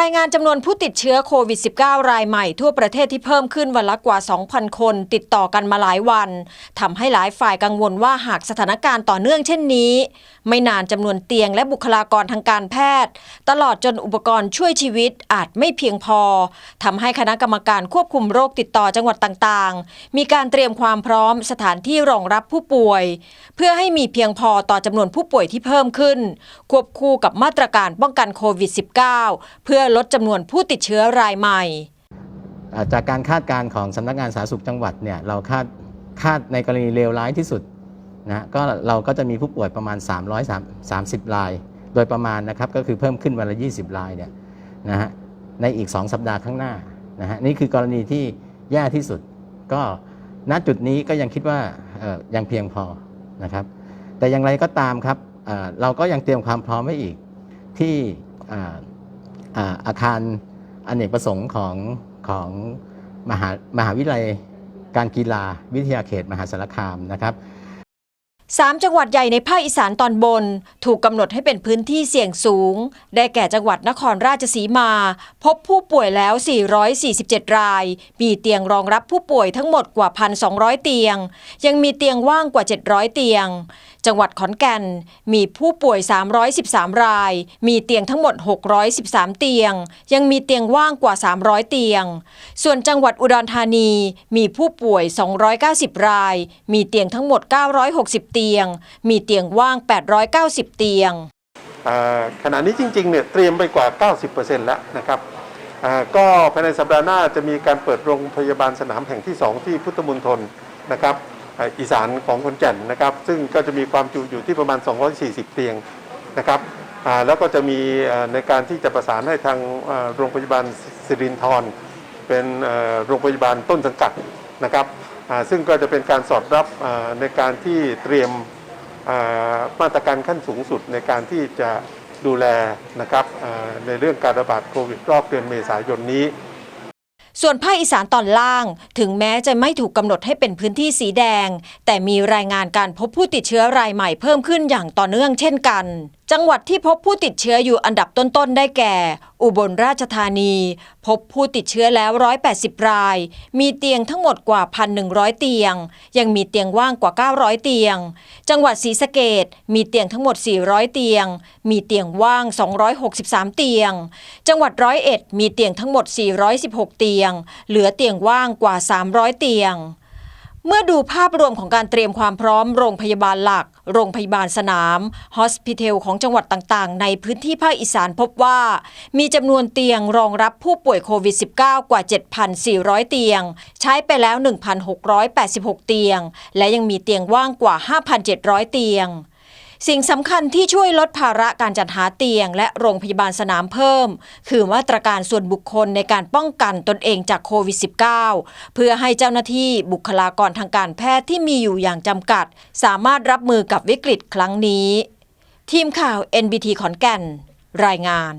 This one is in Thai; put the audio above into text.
รายงานจำนวนผู้ติดเชื้อโควิด -19 รายใหม่ทั่วประเทศที่เพิ่มขึ้นวันละกว่า 2,000 คนติดต่อกันมาหลายวันทำให้หลายฝ่ายกังวลว่าหากสถานการณ์ต่อเนื่องเช่นนี้ ไม่นานจำนวนเตียงและบุคลากรทางการแพทย์ ตลอดจนอุปกรณ์ช่วยชีวิตอาจไม่เพียงพอทำให้คณะกรรมการควบคุมโรคติดต่อจังหวัดต่างๆ มีการเตรียมความพร้อมสถานที่รองรับผู้ป่วย เพื่อให้มีเพียงพอต่อจำนวนผู้ป่วยที่เพิ่มขึ้น ควบคู่กับมาตรการป้องกันโควิด -19 เพื่อลดจำนวนผู้ติดเชื้อรายใหม่ จากการคาดการณ์ของสำนักงานสาธารณสุขจังหวัดเนี่ยเราคาดคาดในกรณีเลวร้ายที่สุดนะก็เราก็จะมีผู้ป่วยประมาณ 330ราย โดยประมาณนะครับก็คือเพิ่มขึ้นวันละ 20รายเนี่ยนะฮะในอีก 2 สัปดาห์ข้างหน้านะฮะนี่คือกรณีที่แย่ที่สุด ก็ณจุดนี้ก็ยังคิดว่าเออยังเพียงพอนะครับ แต่อย่างไรก็ตามครับเราก็ยังเตรียมความพร้อมไว้อีกที่ อาคารอเนกประสงค์ของของมหามหาวิทยาลัยการกีฬาวิทยาเขตมหาสารคามนะครับสามจังหวัดใหญ่ในภาคอีสานตอนบน ถูกกำหนดให้เป็นพื้นที่เสี่ยงสูง ได้แก่จังหวัดนครราชสีมา พบผู้ป่วยแล้ว 447 ราย มีเตียงรองรับผู้ป่วยทั้งหมดกว่า 1,200 เตียง ยังมีเตียงว่างกว่า 700 เตียงจังหวัดขอนแก่น มีผู้ป่วย 313 ราย มีเตียงทั้งหมด 613 เตียง ยังมีเตียงว่างกว่า 300 เตียง ส่วนจังหวัดอุดรธานี มีผู้ป่วย 290 ราย มีเตียงทั้งหมด 960 เตียง มีเตียงว่าง 890 เตียงขณะนี้จริงๆเนี่ยเตรียมไปกว่า 90%แล้วนะครับก็ภายในสัปดาห์หน้าจะมีการเปิดโรงพยาบาลสนามแห่งที่ 2 ที่พุทธมณฑลนะครับ อีสานของขอนแก่นนะครับ ซึ่งก็จะมีความจุอยู่ที่ประมาณ 240 เตียงนะครับแล้วก็จะมีในการที่จะประสานให้ทางโรงพยาบาลสิรินธรเป็นโรงพยาบาลต้นสังกัดนะครับซึ่งก็จะเป็นการสอดรับในการที่เตรียมมาตรการขั้นสูงสุดในการที่จะดูแลนะครับในเรื่องการระบาดโควิดรอบเดือนเมษายนนี้ ส่วนภาคอีสานตอนล่าง ถึงแม้จะไม่ถูกกำหนดให้เป็นพื้นที่สีแดง แต่มีรายงานการพบผู้ติดเชื้อรายใหม่เพิ่มขึ้นอย่างต่อเนื่องเช่นกัน จังหวัดที่พบผู้ติดเชื้ออยู่อันดับต้น ๆ ได้แก่ อุบลราชธานี พบผู้ติดเชื้อแล้ว 180 ราย มีเตียงทั้งหมดกว่า 1,100 เตียง ยังมีเตียงว่างกว่า 900 เตียง จังหวัดศรีสะเกดมีเตียงทั้งหมด 400 เตียง มีเตียงว่าง 263 เตียง จังหวัดร้อยเอ็ดมีเตียงทั้งหมด 416 เตียง เหลือเตียงว่างกว่า 300 เตียง เมื่อดูภาพรวมของการเตรียมความพร้อมโรงพยาบาลหลัก โรงพยาบาลสนาม ฮอสพิเทลของจังหวัดต่างๆ ในพื้นที่ภาคอีสานพบว่า มีจำนวนเตียงรองรับผู้ป่วยโควิด -19 กว่า 7,400 เตียง ใช้ไปแล้ว 1,686 เตียง และยังมีเตียงว่างกว่า 5,700 เตียง สิ่งสำคัญที่ช่วยลดภาระการจัดหาเตียง และโรงพยาบาลสนามเพิ่ม คือมาตรการส่วนบุคคลในการป้องกันตนเองจากโควิด -19 เพื่อให้เจ้าหน้าที่บุคลากรทางการแพทย์ที่มีอยู่อย่างจำกัด สามารถรับมือกับวิกฤตครั้งนี้ ทีมข่าว NBT ขอนแก่น รายงาน